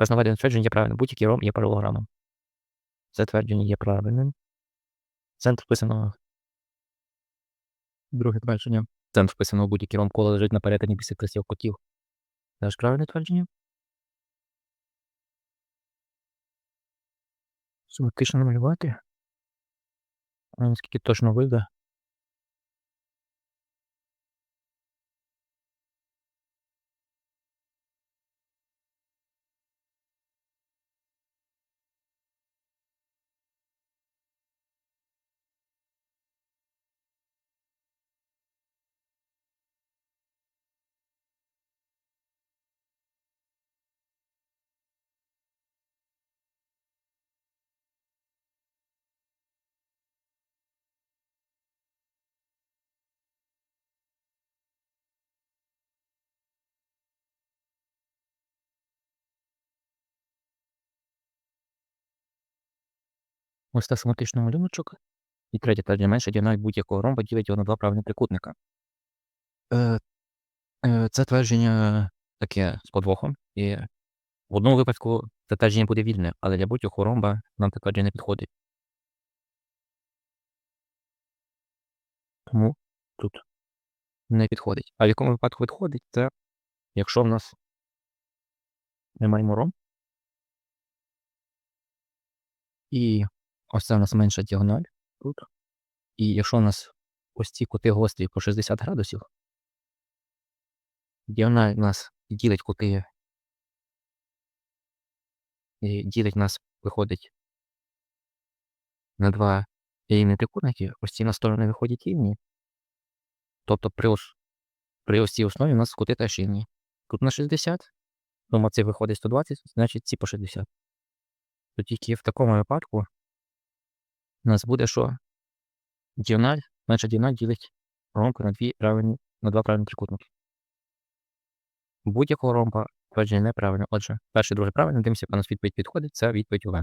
Вказано твердження є правильним. Будь-який ром є паралограмом. Це твердження є правильним. Центр вписаного. Друге твердження. Центр вписаного будь-який ром кола лежить на перетині бісектрисів котів. Це ж правильне твердження? Схематично намалювати. Наскільки точно вийде. Ось так схематичний малюночок. І третє твердження менше діагональ будь-якого ромба ділить його на два правильних трикутника. Е, е, це твердження таке з подвохом. І в одному випадку це твердження буде вільне, але для будь-якого ромба нам це твердження не підходить. Тому тут не підходить. А в якому випадку підходить, це якщо в нас ми маємо ромб, і ось це у нас менша діагональ тут. І якщо у нас ось ці кути гострі по 60 градусів, діагональ у нас ділить кути, і ділить нас, виходить на два рівні трикутники, ось ці на сторони виходять рівні. Тобто при ось, при ось цій основі у нас кути теж рівні. Тут на 60, тому це виходить 120, значить ці по 60. То тільки в такому випадку у нас буде, що Діональ, менша діональ ділить ромб на, дві правильні, на два правильні трикутники. Будь-якого ромба твердження неправильно. Отже, перше другий правильно, дивимося, яка у нас відповідь підходить, це відповідь УВ.